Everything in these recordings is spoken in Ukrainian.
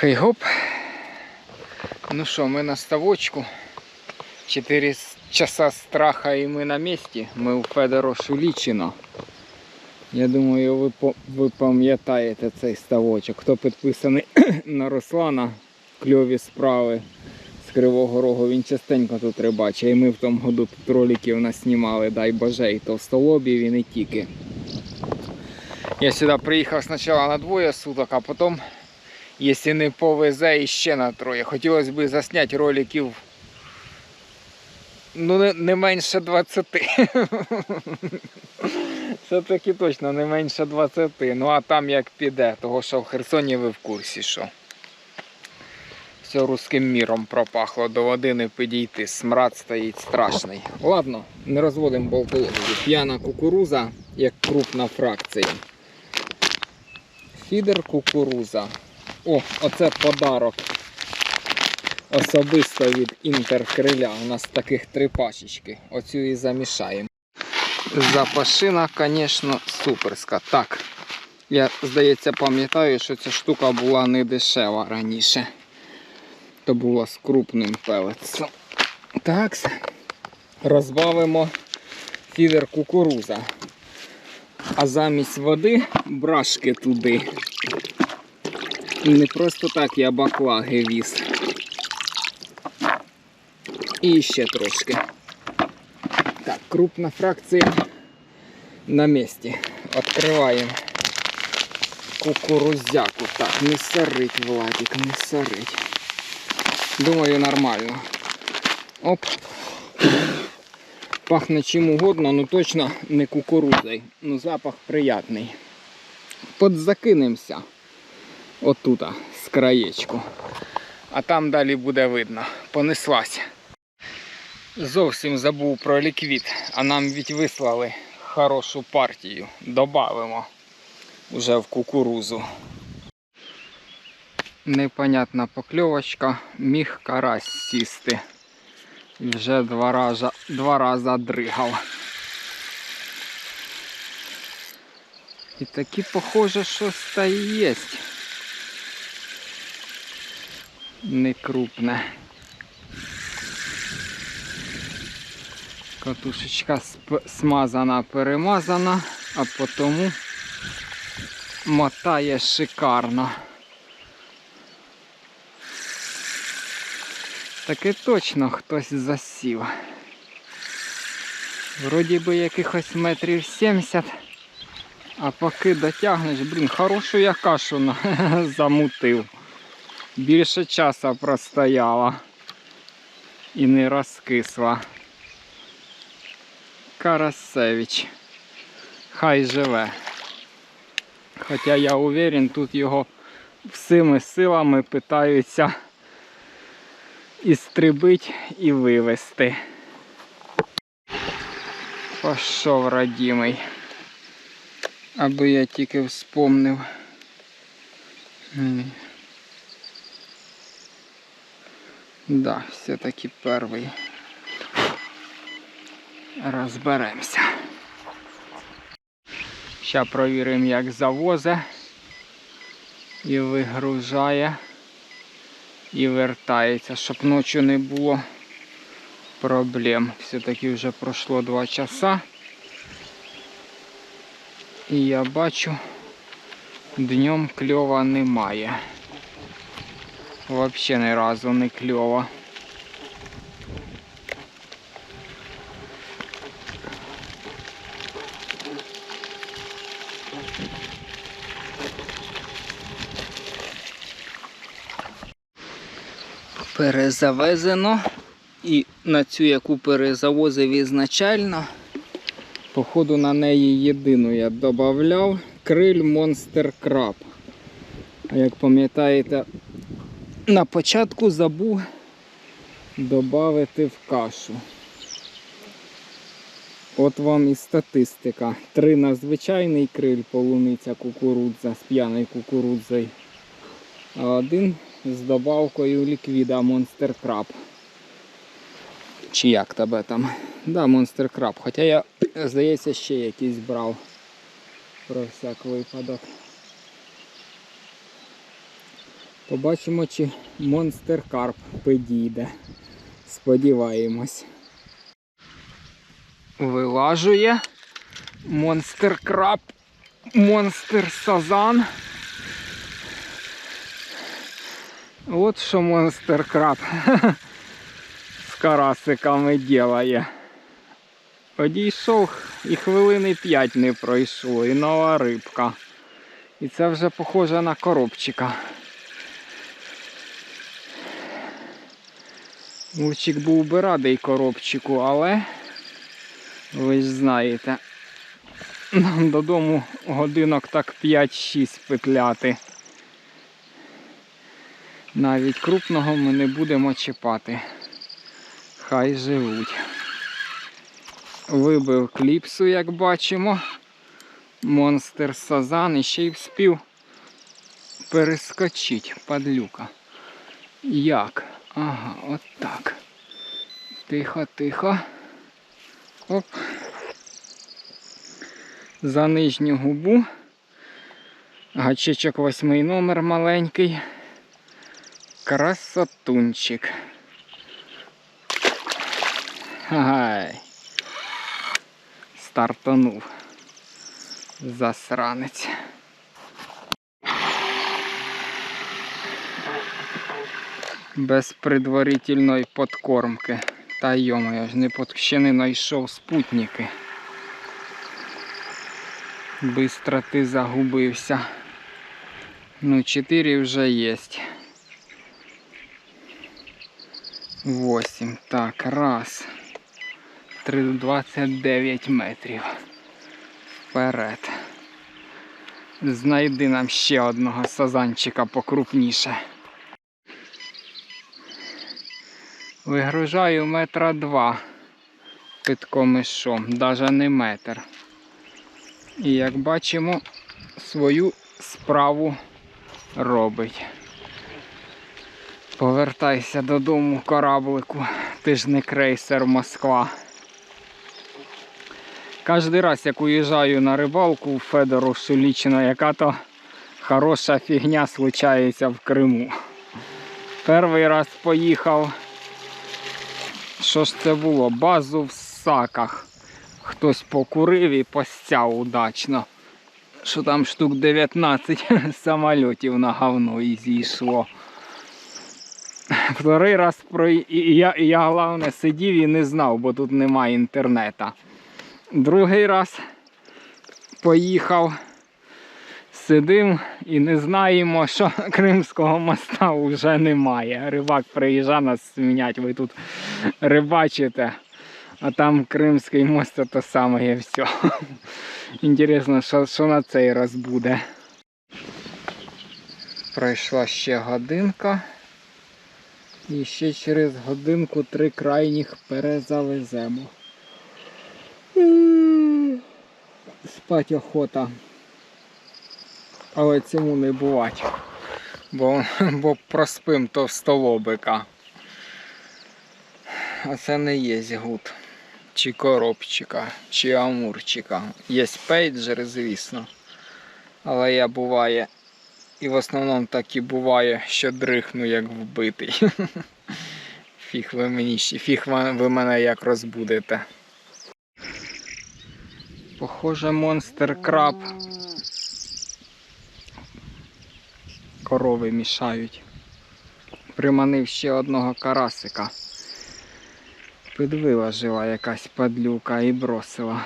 Хей гоп. Ну що, ми на ставочку. 4 часа страха і ми на місці. Ми у Федоро Шулічино. Я думаю, ви, ви пам'ятаєте цей ставочок. Хто підписаний на Руслана, кльові справи з Кривого Рогу, він частенько тут рибачить. І ми в тому году тут роликів наснімали, дай Боже, і товстолобів, і не тільки. Я сюди приїхав спочатку на двоє суток, а потім, якщо не повезе, іще на троє. Хотілося б засняти роликів ну, не, не менше 20. Це таки точно не менше 20. Ну а там як піде, того що в Херсоні ви в курсі що. Все руським міром пропахло до води не підійти. Смрад стоїть страшний. Ладно, не розводимо болтологію. П'яна кукуруза, як крупна фракція. Фідер кукуруза. О, оце подарок. Особисто від інтеркриля. У нас таких три пачечки. Оцю і замішаємо. Запашина, звісно, суперська. Так. Я, здається, пам'ятаю, що ця штука була не дешева раніше. То була з крупним пелецом. Так. Розбавимо фідер кукуруза. А замість води брашки туди. І не просто так я баклаги віз. І ще трошки. Так, крупна фракція на місці. Відкриваємо кукурузяку. Так, не сорить, Владик, не сорить. Думаю, нормально. Оп. Пахне чим угодно, ну точно не кукурудзою. Ну запах приятний. Подзакинемося. Отута, з краєчку. А там далі буде видно. Понеслась. Зовсім забув про ліквід, а нам ведь вислали хорошу партію. Добавимо уже в кукурузу. Непонятна покльовочка, міг карась сісти. І вже два рази, два рази дригав. І таки похоже, що та і є. Не крупне. Катушечка смазана, перемазана, а потому мотає шикарно. Таки точно хтось засів. Вроді би якихось метрів 70. А поки дотягнеш, блін, хорошу я кашу замутив. Більше часу простояла і не розкисла. Карасевич. Хай живе. Хоча я уверен, тут його всіми силами питаються і стрибить, і вивести. Пішов родимий. Аби я тільки вспомнив. Да, все-таки перший. Розберемося. Зараз провіримо, як завозе і вигружає і вертається, щоб ночі не було проблем. Все-таки вже пройшло 2 часа. І я бачу, днем кльова немає. Взагалі ні разу не кльово. перезавезено. І на цю, яку перезавозив ізначально, походу на неї єдину я додавав криль Monster Crab. А як пам'ятаєте, на початку забув додати в кашу. От вам і статистика. Три на звичайний криль полуниця кукурудза з п'яною кукурудзою. А один з добавкою ліквіда Monster Crab. Чи як тебе там? Да, Monster Crab. Хоча я, здається, ще якийсь брав про всяк випадок. Побачимо, чи монстер карп підійде. Сподіваємось. Вилажує монстер краб, монстер сазан. От що монстер краб з карасиками ділає. Одійшов і хвилини 5 не пройшло, і нова рибка. І це вже похоже на коробчика. Мурчик був би радий коробчику, але ви ж знаєте, нам додому годинок так 5-6 петляти. Навіть крупного ми не будемо чіпати. Хай живуть. Вибив кліпсу, як бачимо. Монстер Сазан і ще й вспів перескочить падлюка. Як? Ага, от так. Тихо, тихо. Оп. За нижню губу. Гачечок восьмий номер маленький. Красотунчик. Гай. Стартанув. Засранець. Без предварительної подкормки. Та йомо, ж не под... ще не знайшов спутники. Бистро ти загубився. Ну, 4 вже є. 8. Так, раз. 3,29 метрів. Вперед. Знайди нам ще одного сазанчика покрупніше. Вигружаю метра два підкомишом, навіть не метр. І як бачимо, свою справу робить. Повертайся додому, кораблику, ти ж не крейсер Москва. Кожен раз, як уїжджаю на рибалку в Федору Шулічино, яка то хороша фігня случається в Криму. Перший раз поїхав. Що ж це було? Базу в саках. Хтось покурив і постяв удачно. Що там штук 19 самольотів на говно і зійшло. Вторий раз про... я, я головне сидів і не знав, бо тут немає інтернету. Другий раз поїхав, сидим і не знаємо, що Кримського моста вже немає. Рибак приїжджає нас змінять, ви тут рибачите, а там Кримський мост це те саме і все. Інтересно, що, що на цей раз буде. Пройшла ще годинка. І ще через годинку три крайніх перезавеземо. Спать охота. Але цьому не бувать. Бо, бо проспим товстолобика. А це не є гуд. Чи коробчика, чи амурчика. Є пейджери, звісно. Але я буває. І в основному так і буває, що дрихну як вбитий. Фіг ви мені ще, фіг ви мене як розбудете. Похоже, монстер краб. Корови мішають. Приманив ще одного карасика. Підвиложила якась падлюка і бросила.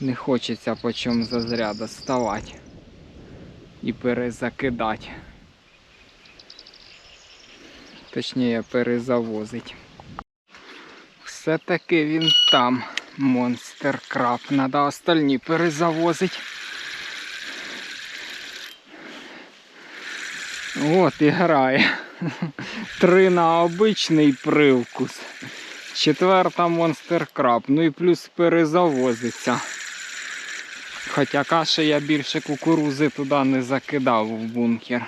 Не хочеться по чому зазря доставати і перезакидати. Точніше перезавозить. Все-таки він там, монстер краб. Надо остальні перезавозить. От і грає. Три на обичний привкус. Четверта монстер краб. Ну і плюс перезавозиться. Хоча каші я більше кукурузи туди не закидав в бункер.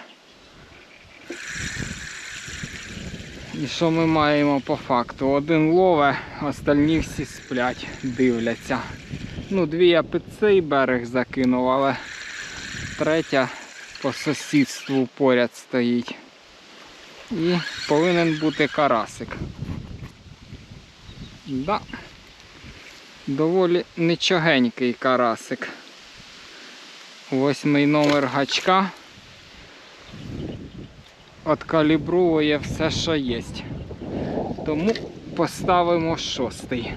І що ми маємо по факту? Один лове, остальні всі сплять, дивляться. Ну, дві я під цей берег закинув, але третя по сусідству поряд стоїть. І повинен бути карасик. Да. Доволі нічогенький карасик. Восьмий номер гачка. Откалібрує все, що є. Тому поставимо шостий.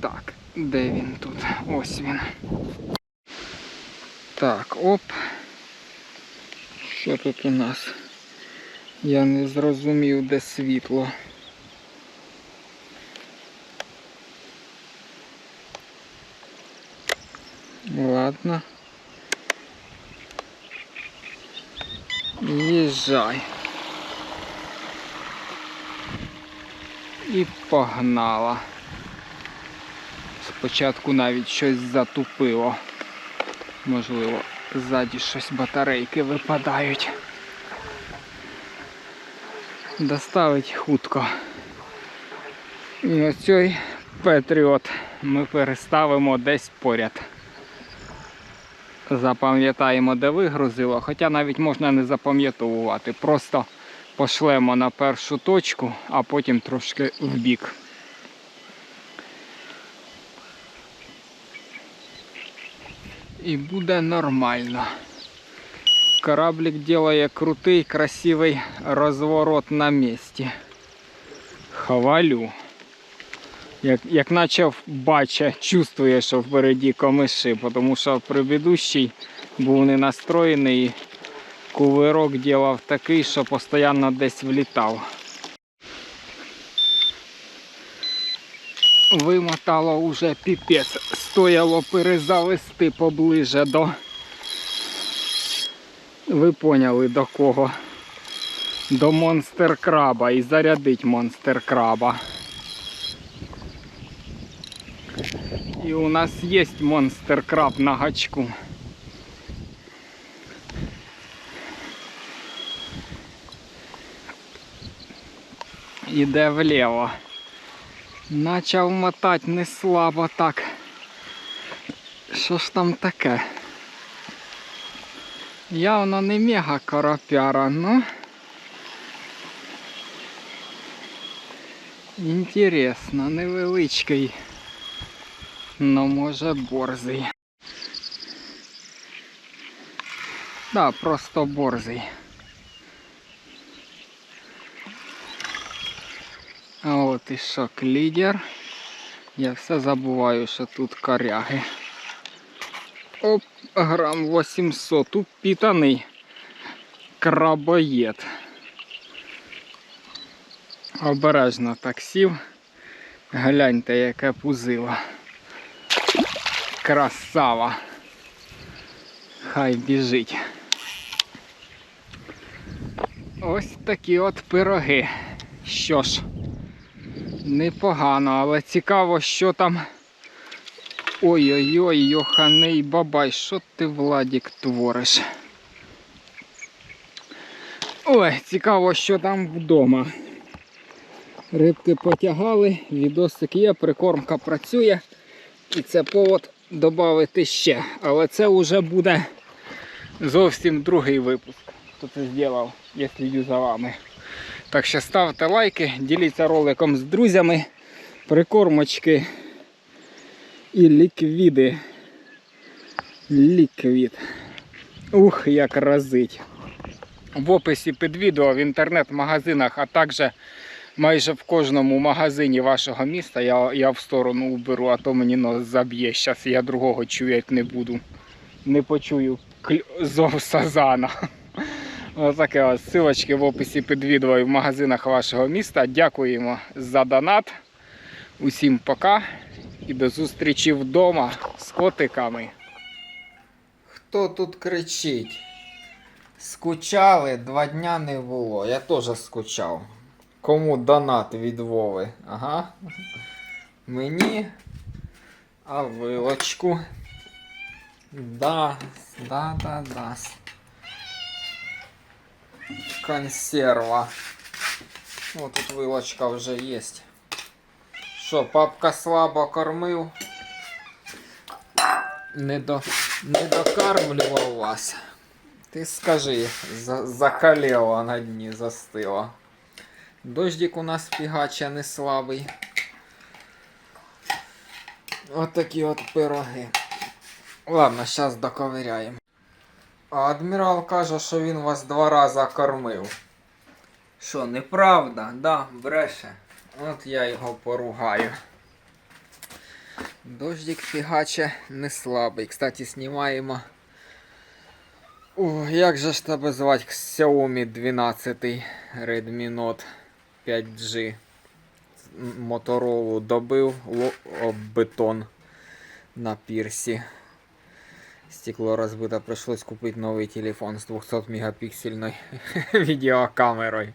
Так, де він тут? Ось він. Так, оп. Що тут у нас? Я не зрозумів, де світло. Ладно. Їжджай. І погнала. Спочатку навіть щось затупило. Можливо, ззаді щось батарейки випадають. Доставить хутко. І оцей Петріот ми переставимо десь поряд. Запам'ятаємо, де вигрузило, хоча навіть можна не запам'ятовувати. Просто пошлемо на першу точку, а потім трошки вбік. І буде нормально. Кораблик делає крутий, красивий розворот на місці. Хвалю. Як, як наче бача, чувствує, що впереді комиші, тому що предыдущий був не настроєний і кувирок ділав такий, що постійно десь влітав. Вимотало уже піпець, стояло перезавести поближе до. Ви поняли до кого? До монстер краба і зарядить монстер краба. І у нас є монстер краб на гачку. Іде вліво. Начав мотати не слабо так. Що ж там таке? Явно не мега коропяра, ну. Інтересно, невеличкий. Ну, може борзий. Да, просто борзий. А от і шок лідер. Я все забуваю, що тут коряги. Оп, грам 800. Упітаний крабоєд. Обережно так сів. Гляньте, яке пузило. Красава. Хай біжить. Ось такі от пироги. Що ж, непогано, але цікаво, що там. Ой-ой-ой, йоханий бабай, що ти, Владік, твориш? Ой, цікаво, що там вдома. Рибки потягали, відосик є, прикормка працює. І це повод додати ще. Але це вже буде зовсім другий випуск. Хто це зробив, я слідю за вами. Так що ставте лайки, діліться роликом з друзями, прикормочки і ліквіди. Ліквід. Ух, як разить. В описі під відео в інтернет-магазинах, а також майже в кожному магазині вашого міста я, я в сторону уберу, а то мені нос заб'є. Зараз я другого чуять не буду. Не почую зов сазана. Отаке ось силочки в описі під відео і в магазинах вашого міста. Дякуємо за донат. Усім пока і до зустрічі вдома з котиками. Хто тут кричить? Скучали, два дня не було. Я теж скучав. Кому донат від Вови? Ага. Мені. А вилочку. Да, да, да, да. Консерва. О, тут вилочка вже є. Що, папка слабо кормив? Не до... Не докармлював вас. Ти скажи, за- закалела на дні, застила. Дождик у нас фігача не слабий. От такі от пироги. Ладно, зараз доковиряємо. А адмірал каже, що він вас два рази кормив. Що, неправда? Да, бреше. От я його поругаю. Дождик фігаче не слабий. Кстати, знімаємо. О, як же ж тебе звати Xiaomi 12 Redmi Note 5G. Моторолу добив об бетон на пірсі. Стекло розбите, прийшлось купити новий телефон з 200 мегапіксельною відеокамерою.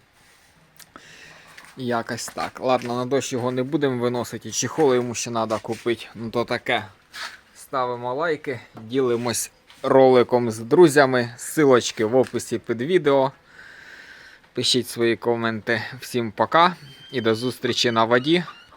Якось так. Ладно, на дощ його не будемо виносити, і чехол йому ще треба купити. Ну то таке. Ставимо лайки, ділимось роликом з друзями. Силочки в описі під відео. Пишіть свої коменти. Всім пока і до зустрічі на воді.